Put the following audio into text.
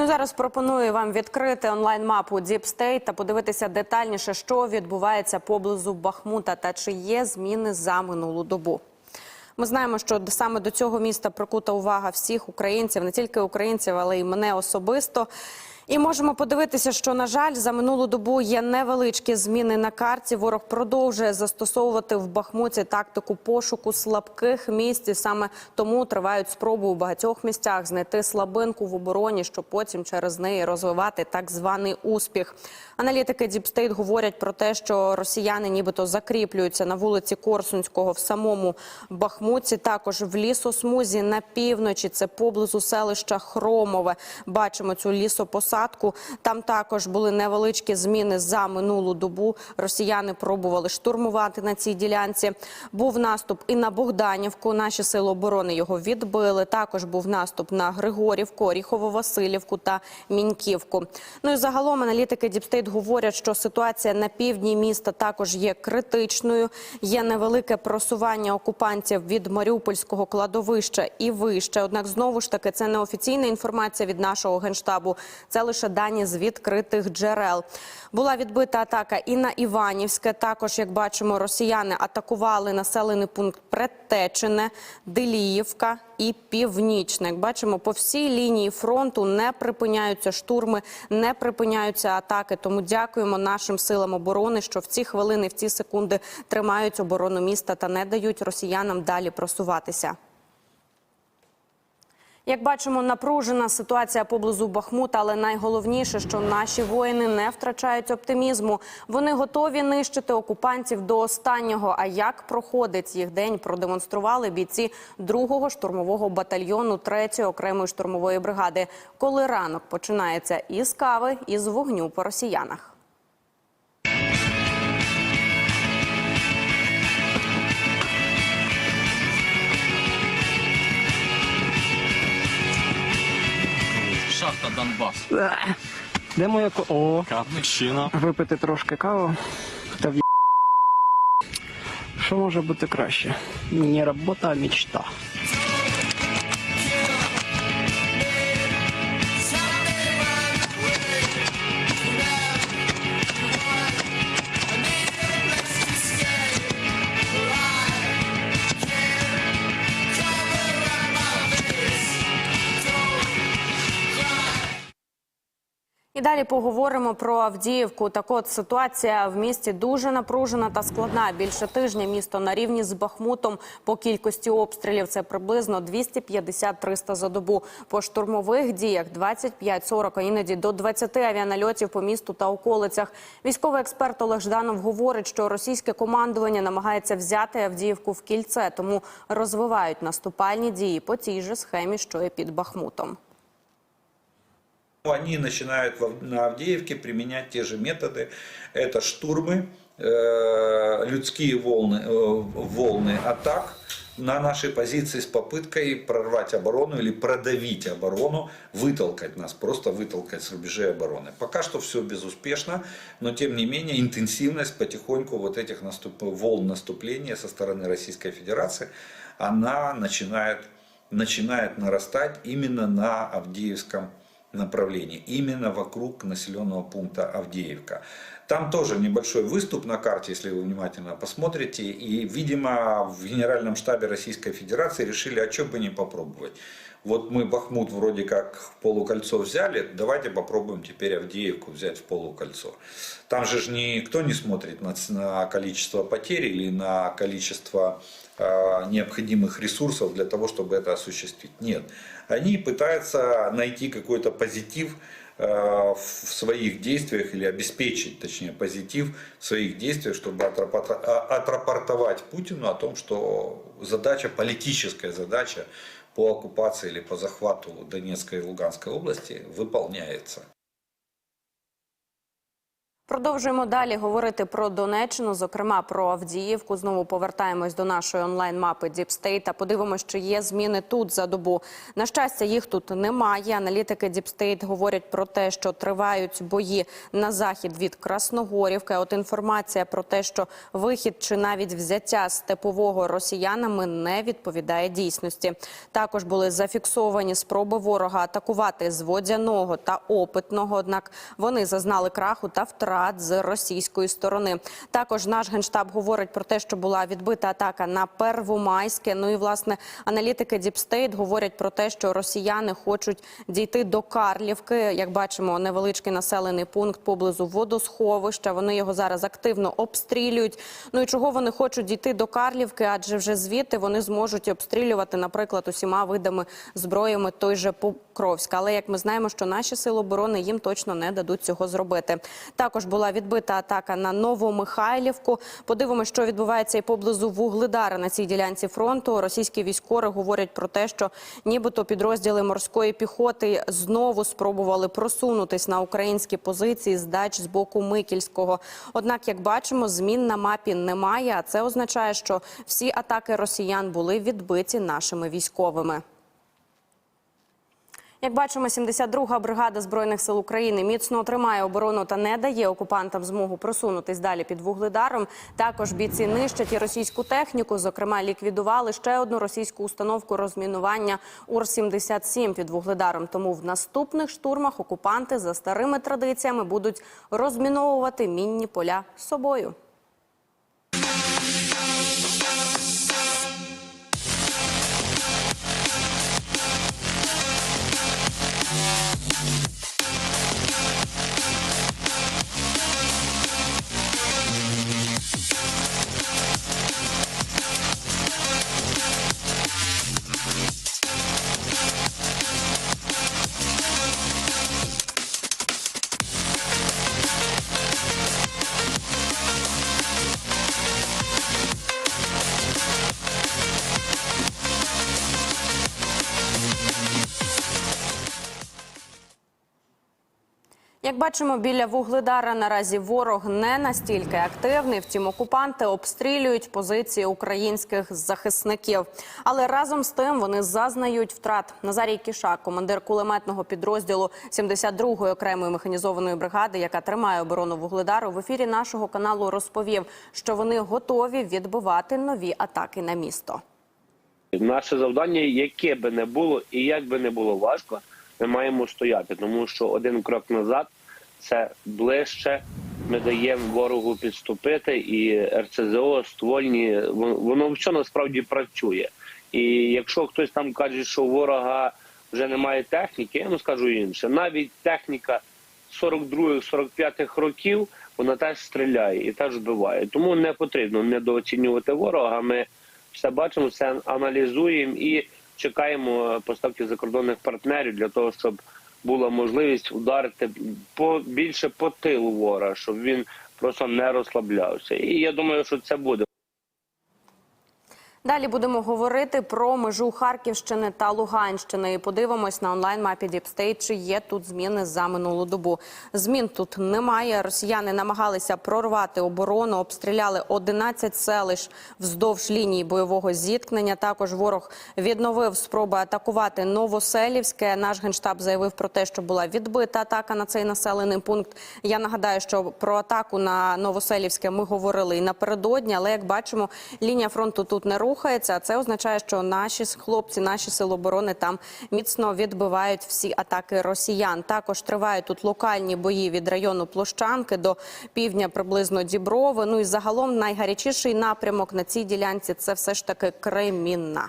Ну зараз пропоную вам відкрити онлайн-мапу State та подивитися детальніше, що відбувається поблизу Бахмута та чи є зміни за минулу добу. Ми знаємо, що саме до цього міста прикута увага всіх українців, не тільки українців, але й мене особисто. І можемо подивитися, що на жаль, за минулу добу є невеличкі зміни на карті. Ворог продовжує застосовувати в Бахмуті тактику пошуку слабких місць. І саме тому тривають спроби у багатьох місцях знайти слабинку в обороні, щоб потім через неї розвивати так званий успіх. Аналітики State говорять про те, що росіяни нібито закріплюються на вулиці Корсунського в самому Бахмуті. Також в лісосмузі на півночі. Це поблизу селища Хромове. Бачимо цю лісопосадку. Там також були невеличкі зміни за минулу добу. Росіяни пробували штурмувати на цій ділянці. Був наступ і на Богданівку. Наші сили оборони його відбили. Також був наступ на Григорівку, Оріхово-Василівку та Міньківку. Ну і загалом аналітики Діпстейт говорять, що ситуація на півдні міста також є критичною. Є невелике просування окупантів від Маріупольського кладовища і вище. Однак знову ж таки це не офіційна інформація від нашого генштабу. Це лише дані з відкритих джерел. Була відбита атака і на Іванівське. Також, як бачимо, росіяни атакували населений пункт Предтечине, Деліївка і Північне. Як бачимо, по всій лінії фронту не припиняються штурми, не припиняються атаки. Тому дякуємо нашим силам оборони, що в ці хвилини, в ці секунди тримають оборону міста та не дають росіянам далі просуватися. Як бачимо, напружена ситуація поблизу Бахмута, але найголовніше, що наші воїни не втрачають оптимізму. Вони готові нищити окупантів до останнього. А як проходить їх день, продемонстрували бійці 2-го штурмового батальйону 3-ї окремої штурмової бригади, коли ранок починається із кави, і з вогню по росіянах. Шахта Донбас. Де моя ко... О, Капучино. випити трошки каву та в Що може бути краще? Не робота, а мечта. Далі поговоримо про Авдіївку. Так от ситуація в місті дуже напружена та складна. Більше тижня місто на рівні з Бахмутом по кількості обстрілів. Це приблизно 250-300 за добу. По штурмових діях 25-40, а іноді до 20 авіанальотів по місту та околицях. Військовий експерт Олег Жданов говорить, що російське командування намагається взяти Авдіївку в кільце, тому розвивають наступальні дії по тій же схемі, що і під Бахмутом. Они начинают на Авдеевке применять те же методы. Это штурмы, э, людские волны, э, волны атак на нашей позиции с попыткой прорвать оборону или продавить оборону, вытолкать нас, просто вытолкать с рубежей обороны. Пока что все безуспешно, но тем не менее интенсивность потихоньку вот этих наступ... волн наступления со стороны Российской Федерации, она начинает, начинает нарастать именно на Авдеевском направлении, именно вокруг населенного пункта Авдеевка. Там тоже небольшой выступ на карте, если вы внимательно посмотрите. И, видимо, в Генеральном штабе Российской Федерации решили, а что бы не попробовать. Вот мы Бахмут вроде как в полукольцо взяли, давайте попробуем теперь Авдеевку взять в полукольцо. Там же ж никто не смотрит на, на количество потерь или на количество необходимых ресурсов для того, чтобы это осуществить. Нет. Они пытаются найти какой-то позитив э, в своих действиях или обеспечить, точнее, позитив в своих действиях, чтобы отрапорта- а- отрапортовать Путину о том, что задача, политическая задача по оккупации или по захвату Донецкой и Луганской области выполняется. Продовжуємо далі говорити про Донеччину, зокрема про Авдіївку. Знову повертаємось до нашої онлайн-мапи Діпстейт та подивимося, чи є зміни тут за добу. На щастя, їх тут немає. Аналітики Діпстейт говорять про те, що тривають бої на захід від Красногорівки. От інформація про те, що вихід чи навіть взяття степового росіянами не відповідає дійсності. Також були зафіксовані спроби ворога атакувати з водяного та опитного. Однак вони зазнали краху та втрат з російської сторони. Також наш генштаб говорить про те, що була відбита атака на Первомайське. Ну і власне аналітики Діпстейт говорять про те, що росіяни хочуть дійти до Карлівки. Як бачимо, невеличкий населений пункт поблизу водосховища. Вони його зараз активно обстрілюють. Ну і чого вони хочуть дійти до Карлівки? Адже вже звідти вони зможуть обстрілювати, наприклад, усіма видами зброями той же Покровська. Але як ми знаємо, що наші сили оборони їм точно не дадуть цього зробити. Також була відбита атака на Новомихайлівку. Подивимося, що відбувається і поблизу Вугледара на цій ділянці фронту. Російські військові говорять про те, що нібито підрозділи морської піхоти знову спробували просунутись на українські позиції з дач з боку Микільського. Однак, як бачимо, змін на мапі немає. А це означає, що всі атаки росіян були відбиті нашими військовими. Як бачимо, 72-га бригада збройних сил України міцно тримає оборону та не дає окупантам змогу просунутись далі під вугледаром. Також бійці нищать і російську техніку. Зокрема, ліквідували ще одну російську установку розмінування УР-77 під вугледаром. Тому в наступних штурмах окупанти за старими традиціями будуть розміновувати мінні поля собою. Як бачимо, біля Вугледара наразі ворог не настільки активний. Втім, окупанти обстрілюють позиції українських захисників. Але разом з тим вони зазнають втрат. Назарій Кішак, командир кулеметного підрозділу 72-ї окремої механізованої бригади, яка тримає оборону Вугледару, в ефірі нашого каналу розповів, що вони готові відбивати нові атаки на місто. Наше завдання, яке би не було і як би не було важко, ми маємо стояти, тому що один крок назад це ближче. Ми даємо ворогу підступити, і РЦЗО, ствольні, вон- воно все насправді працює. І якщо хтось там каже, що у ворога вже немає техніки, я вам скажу інше. Навіть техніка 42-45 років вона теж стріляє і теж вбиває. Тому не потрібно недооцінювати ворога. Ми все бачимо, все аналізуємо і чекаємо поставки закордонних партнерів для того, щоб була можливість ударити по більше по тилу вора, щоб він просто не розслаблявся. І я думаю, що це буде. Далі будемо говорити про межу Харківщини та Луганщини. І подивимось на онлайн-мапі Діпстейт, чи є тут зміни за минулу добу. Змін тут немає. Росіяни намагалися прорвати оборону, обстріляли 11 селищ вздовж лінії бойового зіткнення. Також ворог відновив спроби атакувати Новоселівське. Наш генштаб заявив про те, що була відбита атака на цей населений пункт. Я нагадаю, що про атаку на Новоселівське ми говорили і напередодні, але як бачимо, лінія фронту тут не рухається. А це означає, що наші хлопці, наші сили оборони там міцно відбивають всі атаки росіян. Також тривають тут локальні бої від району Площанки до півдня приблизно Діброви. Ну і загалом найгарячіший напрямок на цій ділянці це все ж таки Кремінна.